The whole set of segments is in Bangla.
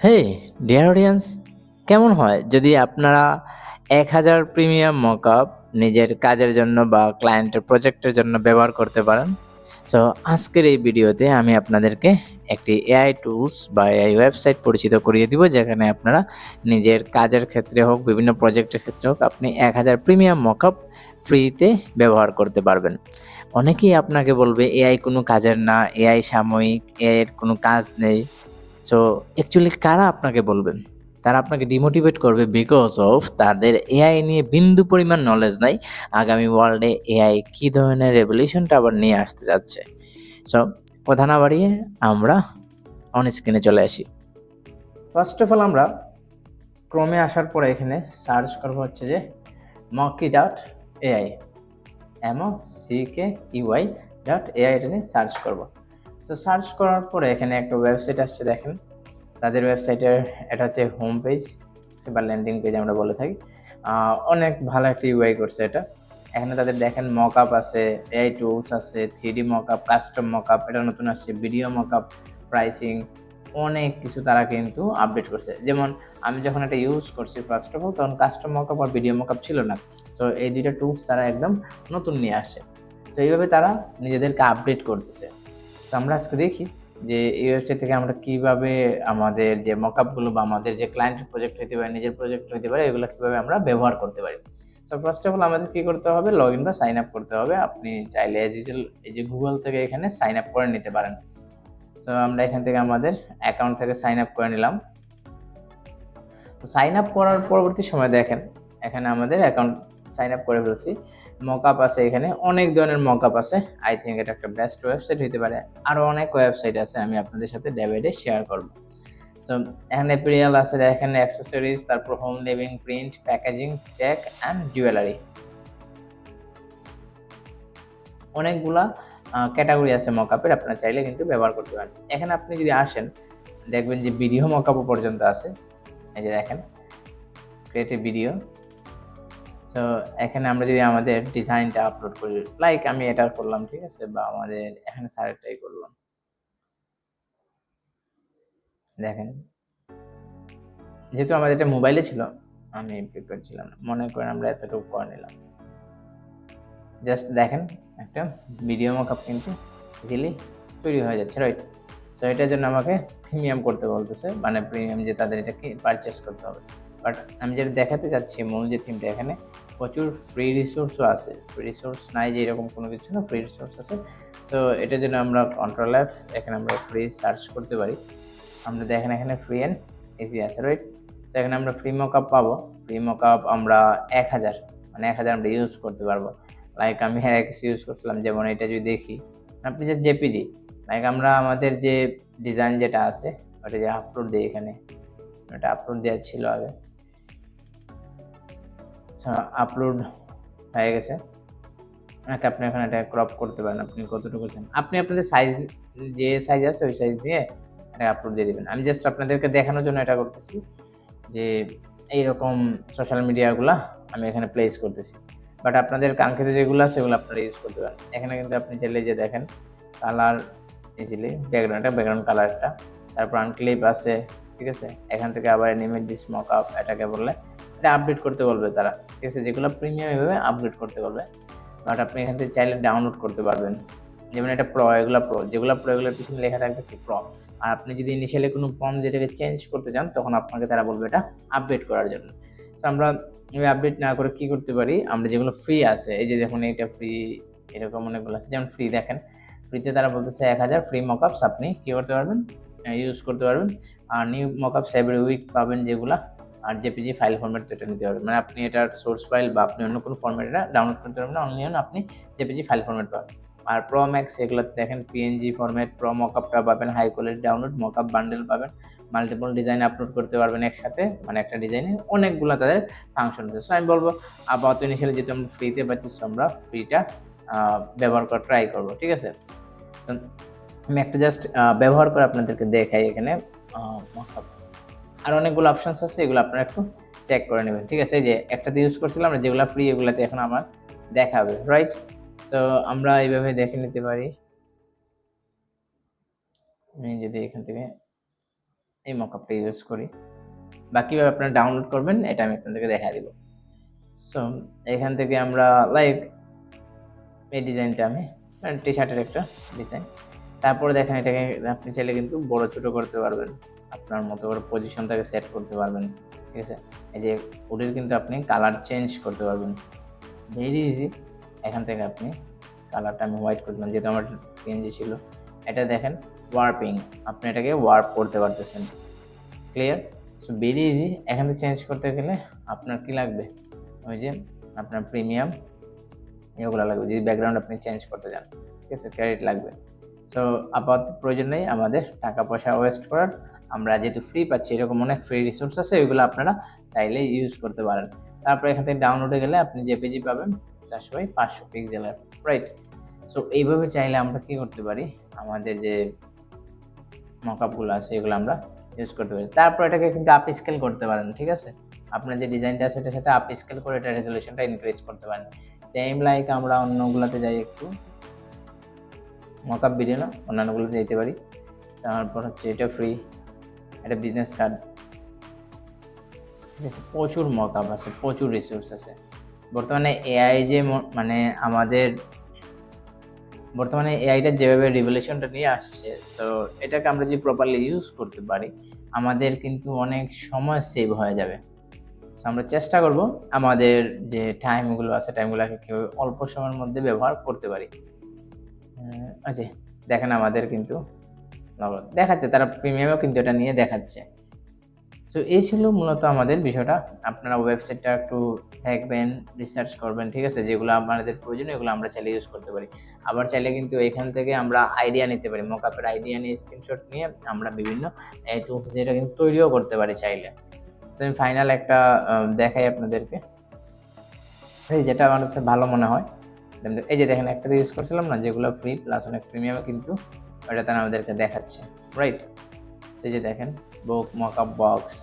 হে ডিয়ার অডিয়েন্স কেমন হয়? যদি আপনারা এক হাজার প্রিমিয়াম মকআপ নিজের কাজের জন্য বা ক্লায়েন্টের প্রজেক্টের জন্য ব্যবহার করতে পারেন সো আজকের এই ভিডিওতে আমি আপনাদেরকে একটি এআই টুলস বা এআই ওয়েবসাইট পরিচিত করিয়ে দিব, যেখানে আপনারা নিজের কাজের ক্ষেত্রে হোক, বিভিন্ন প্রজেক্টের ক্ষেত্রে হোক, আপনি এক হাজার প্রিমিয়াম মকআপ ফ্রিতে ব্যবহার করতে পারবেন। অনেকেই আপনাকে বলবে এআই কোনো কাজের না এআই সাময়িক এআই এর কোনো কাজ নেই। সো অ্যাকচুয়ালি কারা আপনাকে বলবেন তারা আপনাকে ডিমোটিভেট করবে বিকজ অফ তাদের এআই নিয়ে বিন্দু পরিমাণ নলেজ নাই। আগামী ওয়ার্ল্ডে এআই কী ধরনের রেভলিউশনটা আবার নিয়ে আসতে যাচ্ছে? সো কথা না বাড়িয়ে আমরা অন স্ক্রিনে চলে আসি। ফার্স্ট অফ অল আমরা ক্রমে আসার পরে এখানে সার্চ করব হচ্ছে যে Mockey dot A I M O C K U I dot A I এটা নিয়ে সার্চ করব। সো সার্চ করার পরে এখানে একটা ওয়েবসাইট আসছে, দেখেন। তাদের ওয়েবসাইটের এটা হচ্ছে হোম পেজ বা ল্যান্ডিং পেজ আমরা বলে থাকি। অনেক ভালো একটা ইউআই করছে এটা। এখানে তাদের দেখেন মক আপ আছে এআই টুলস আছে three D mock up custom mock up এটা নতুন আসছে ভিডিও মক আপ প্রাইসিং অনেক কিছু তারা কিন্তু আপডেট করছে। যেমন, আমি যখন এটা ইউজ করছি ফার্স্ট অফ অল তখন কাস্টম মক আপ আর ভিডিও মক আপ ছিল না। সো এই দুইটা টুলস তারা একদম নতুন নিয়ে আসে তো এইভাবে তারা নিজেদেরকে আপডেট করতেছে। তো আমরা আজকে দেখি যে এই ওয়েবসাইট থেকে আমরা কীভাবে আমাদের যে মকআপগুলো বা আমাদের যে ক্লায়েন্টের প্রজেক্ট হতে পারে, নিজের প্রজেক্ট হতে পারে, এগুলো কীভাবে আমরা ব্যবহার করতে পারি। সো ফার্স্ট অফ অল আমাদের কি করতে হবে? লগ ইন বা সাইন আপ করতে হবে। আপনি চাইলে এজ এই যে গুগল থেকে এখানে সাইন আপ করে নিতে পারেন। সো আমরা এখান থেকে আমাদের অ্যাকাউন্ট থেকে সাইন আপ করে নিলাম। তো সাইন আপ করার পরবর্তী সময় দেখেন, এখানে আমাদের অ্যাকাউন্ট সাইন আপ করে ফেলছি। মকআপ আছে এখানে। অনেক ধরনের মকআপ আছে। আই থিঙ্ক এটা একটা বেস্ট ওয়েবসাইট হতে পারে। আরও অনেক ওয়েবসাইট আছে, আমি আপনাদের সাথে ডেভাইডে শেয়ার করব। সো এখানে এপিরিয়াল আছে, এখানে অ্যাক্সেসরিজ তারপর home living print packaging tech and jewellery অনেকগুলা ক্যাটাগরি আছে মকআপের আপনারা চাইলে কিন্তু ব্যবহার করতে পারেন। এখানে আপনি যদি আসেন, দেখবেন যে ভিডিও মকআপও পর্যন্ত আছে। এই যে দেখেন ক্রিয়েটিভ ভিডিও তো এখানে আমরা যদি আমাদের ডিজাইনটা আপলোড করি লাইক আমি এটা করলাম, ঠিক আছে? বা আমাদের এখানে সারেরটাই করলাম দেখেন। যেহেতু আমাদের এটা মোবাইলে ছিল, আমি প্রিপেয়ার ছিলাম না। মনে করেন আমরা এতটুকু করে নিলাম। জাস্ট দেখেন, একটা ভিডিও মকআপ কিন্তু ইজিলি তৈরি হয়ে যাচ্ছে রাইট সো এটার জন্য আমাকে প্রিমিয়াম করতে বলতেছে। মানে প্রিমিয়াম যে তাদের এটাকে পারচেস করতে হবে। বাট আমি যেটা দেখাতে চাচ্ছি, মূল যে থিমটা এখানে প্রচুর ফ্রি রিসোর্সও আছে। ফ্রি রিসোর্স নাই যে এরকম কোনো কিছু না ফ্রি রিসোর্স আছে। সো এটার জন্য আমরা কন্ট্রোল অ্যাপ এখানে আমরা ফ্রি সার্চ করতে পারি। আমরা দেখেন এখানে ফ্রি অ্যান্ড ইজি আছে রাইট সো এখানে আমরা ফ্রি মকআপ পাবো। ফ্রি মকআপ আমরা এক হাজার মানে এক হাজার আমরা ইউজ করতে পারব। লাইক আমি হ্যাঁ ইউজ করছিলাম, যেমন এটা যদি দেখি, আপনি যে জেপিজি লাইক আমরা আমাদের যে ডিজাইন যেটা আছে, ওটা যে আপলোড দিই এখানে, ওটা আপলোড দেওয়া ছিল আগে। আপলোড হয়ে গেছে। নাকি আপনি এখানে এটা ক্রপ করতে পারেন, আপনি কতটুকু চান? আপনি আপনাদের সাইজ যে সাইজ আছে, ওই সাইজ দিয়ে এটা আপলোড দিয়ে দেবেন। আমি জাস্ট আপনাদেরকে দেখানোর জন্য এটা করতেছি যে এইরকম সোশ্যাল মিডিয়াগুলা আমি এখানে প্লেস করতেছি। বাট আপনাদের কাঙ্ক্ষিত যেগুলো আছে সেগুলো আপনারা ইউজ করতে পারেন। এখানে কিন্তু আপনি চাইলে যে দেখেন কালার ইজিলি ব্যাকগ্রাউন্ডটা ব্যাকগ্রাউন্ড কালারটা তারপর আনক্লিপ আছে, ঠিক আছে? এখান থেকে আবার অ্যানিমেট দিস মক আপ এটাকে বললে এটা আপডেট করতে বলবে তারা। ঠিক আছে, যেগুলো প্রিমিয়াম এভাবে আপডেট করতে বলবে। বাট আপনি এখান থেকে চাইলে ডাউনলোড করতে পারবেন। যেমন এটা প্রো এগুলো প্রো যেগুলো প্রো এগুলোর পিছনে লেখা থাকবে কি প্রো আর আপনি যদি ইনিশিয়ালি কোনো ফর্ম যেটাকে চেঞ্জ করতে চান, তখন আপনাকে তারা বলবে এটা আপডেট করার জন্য। তো আমরা এভাবে আপডেট না করে কি করতে পারি? আমরা যেগুলো ফ্রি আছে, এই যে দেখুন এটা ফ্রি এরকম অনেকগুলো আছে। যেমন ফ্রি দেখেন ফ্রিতে তারা বলতেছে এক হাজার ফ্রি মকআপস আপনি কী করতে পারবেন? ইউজ করতে পারবেন। আর new mock ups every week পাবেন যেগুলা। আর জেপিজি ফাইল ফরম্যাট এটা নিতে পারবেন মানে আপনি এটার সোর্স ফাইল বা আপনি অন্য কোনো ফরম্যাট এটা ডাউনলোড করতে পারবেন না অনলি আপনি জেপিজি ফাইল ফরম্যাট পাবেন। আর প্রো ম্যাক্স এগুলোতে দেখেন পিএনজি ফরম্যাট প্রো মকআপটা পাবেন high quality download mock up bundle পাবেন মাল্টিপল ডিজাইন আপলোড করতে পারবেন একসাথে মানে একটা ডিজাইনে অনেকগুলো তাদের ফাংশন আছে। সো আমি বলব আপাতত ইনিশিয়ালি যেহেতু আমরা ফ্রিতে পাচ্ছি আমরা ফ্রিটা ব্যবহার করা ট্রাই করব, ঠিক আছে? আমি একটা জাস্ট ব্যবহার করে আপনাদেরকে দেখাই এখানে মকআপ আর অনেকগুলো অপশানস আছে, এগুলো আপনারা একটু চেক করে নেবেন, ঠিক আছে? যে একটাতে ইউজ করছিলাম না যেগুলো ফ্রি এগুলাতে এখন আমার দেখাবে রাইট সো আমরা এইভাবে দেখে নিতে পারি। আমি যদি এখান থেকে এই মকআপটা ইউজ করি। বা কীভাবে আপনারা ডাউনলোড করবেন, এটা আমি আপনাদেরকে দেখা দিব। সো এখান থেকে আমরা লাইক এই ডিজাইনটা আমি টি শার্টের একটা ডিজাইন তারপরে দেখেন এটাকে আপনি চাইলে কিন্তু বড়, ছোট করতে পারবেন। আপনার মতো করে পজিশনটাকে সেট করতে পারবেন, ঠিক আছে? এই যে ওটির কিন্তু আপনি কালার চেঞ্জ করতে পারবেন। ভেরি ইজি এখান থেকে আপনি কালারটা আমি হোয়াইট করে দিলাম, যেহেতু আমার পিএনজি ছিল। এটা দেখেন ওয়ার্পিং আপনি এটাকে ওয়ার্প করতে পারতেছেন। ক্লিয়ার সো ভেরি ইজি এখান থেকে চেঞ্জ করতে গেলে আপনার কি লাগবে? ওই যে আপনার প্রিমিয়াম এগুলো লাগবে। যদি ব্যাকগ্রাউন্ড আপনি চেঞ্জ করতে চান, ঠিক আছে? ক্রেডিট লাগবে। সো আপাতত প্রয়োজন নেই আমাদের টাকা পয়সা ওয়েস্ট করার। আমরা যেহেতু ফ্রি পাচ্ছি, এরকম অনেক ফ্রি রিসোর্স আছে, ওইগুলো আপনারা চাইলে ইউজ করতে পারেন। তারপরে এখান থেকে ডাউনলোডে গেলে আপনি জেপিজি পাবেন চারশো বাই পাঁচশো পিক্সেলের রাইট সো এইভাবে চাইলে আমরা কী করতে পারি? আমাদের যে মকআপগুলো আছে, এগুলো আমরা ইউজ করতে পারি। তারপর এটাকে কিন্তু আপ স্কেল করতে পারেন, ঠিক আছে? আপনার যে ডিজাইনটা আছে এটার সাথে আপ স্কেল করে এটা রেজলিউশনটা ইনক্রিজ করতে পারেন। সেম লাইক আমরা অন্যগুলোতে যাই একটু। মকআপ ভিডিও না অন্যান্যগুলোতে যেতে পারি। তারপর হচ্ছে এটা ফ্রি এটা বিজনেস কার্ড ঠিক আছে প্রচুর মকআপ আছে প্রচুর রিসোর্স আছে। বর্তমানে এআই যে মানে আমাদের বর্তমানে এআইটা যেভাবে রিভলিউশনটা নিয়ে আসছে তো এটাকে আমরা যদি প্রপারলি ইউজ করতে পারি আমাদের কিন্তু অনেক সময় সেভ হয়ে যাবে। So, আমরা চেষ্টা করব আমাদের যে টাইমগুলো আছে টাইমগুলোকে কেউ অল্প সময়ের মধ্যে ব্যবহার করতে পারি। আচ্ছা দেখেন আমাদের কিন্তু দেখাচ্ছে, তারা প্রিমিয়ামও কিন্তু এটা নিয়ে দেখাচ্ছে। তো এই ছিল মূলত আমাদের বিষয়টা। আপনারা ওয়েবসাইটটা একটু দেখবেন রিসার্চ করবেন, ঠিক আছে? যেগুলো আমাদের প্রয়োজন, এগুলো আমরা চাইলে ইউজ করতে পারি। আবার চাইলে কিন্তু এখান থেকে আমরা আইডিয়া নিতে পারি। মকআপের আইডিয়া নিয়ে স্ক্রিনশট নিয়ে আমরা বিভিন্ন যেটা কিন্তু তৈরিও করতে পারি চাইলে। তো আমি ফাইনাল একটা দেখাই আপনাদেরকে। যেটা আমার কাছে ভালো মনে হয়। এই যে দেখেন, একটা ইউজ করছিলাম না, যেগুলো ফ্রি প্লাস অনেক প্রিমিয়ামে কিন্তু ওটাতে আমাদেরকে দেখাচ্ছে রাইট এই যে দেখেন বুক মকআপ বক্স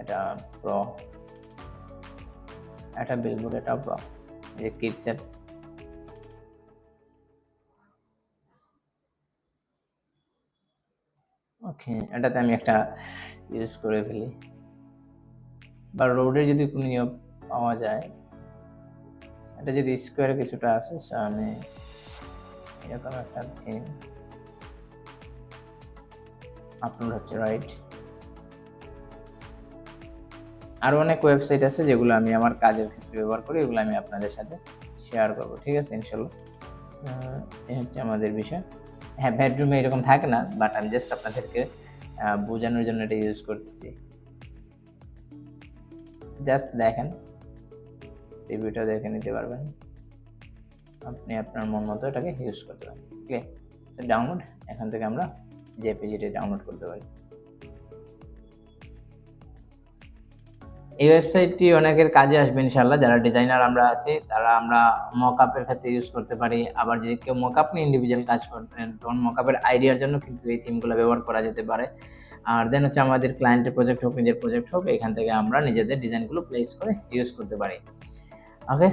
এটা প্রো এটা বিলবোর্ড এটা প্রো এই যে কিডসের ওকে এটাতে আমি একটা ইউজ করে ফেলি। বা রোডে যদি কোনো পাওয়া যায় এটা যদি স্কোয়ার কিছুটা আছে আমি এরকম একটা থিম আপলোড হচ্ছে রাইট আরও অনেক ওয়েবসাইট আছে যেগুলো আমি আমার কাজের ক্ষেত্রে ব্যবহার করি, এগুলো আমি আপনাদের সাথে শেয়ার করব, ঠিক আছে? ইনশাল্লাহ। এই হচ্ছে আমাদের বিষয়। হ্যাঁ বেডরুমে এরকম থাকে না বাট আমি জাস্ট আপনাদেরকে বোঝানোর জন্য এটা ইউজ করতেছি। জাস্ট দেখেন। রিভিউটা দেখে নিতে পারবেন। আপনি আপনার মন মতো এটাকে ইউজ করতে পারেন ক্লিয়ার ডাউনলোড এখান থেকে আমরা জেপিজিটা ডাউনলোড করতে পারি। এই ওয়েবসাইটটি অনেকের কাজে আসবে ইনশাল্লাহ যারা ডিজাইনার আমরা আছি, তারা আমরা মকআপের ক্ষেত্রে ইউজ করতে পারি। আবার যদি কেউ মকআপ নিয়ে ইন্ডিভিজুয়াল কাজ করতেন তখন মকআপের আইডিয়ার জন্য কিন্তু এই থিমগুলো ব্যবহার করা যেতে পারে। আর দেন হচ্ছে আমাদের ক্লায়েন্টের প্রজেক্ট হোক, নিজের প্রজেক্ট হোক, এখান থেকে আমরা নিজেদের ডিজাইনগুলো প্লেস করে ইউজ করতে পারি। ওকে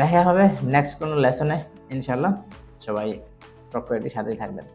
দেখা হবে নেক্সট কোনো লেসনে ইনশাল্লাহ সবাই প্রক্রিয়াটির সাথেই থাকবেন।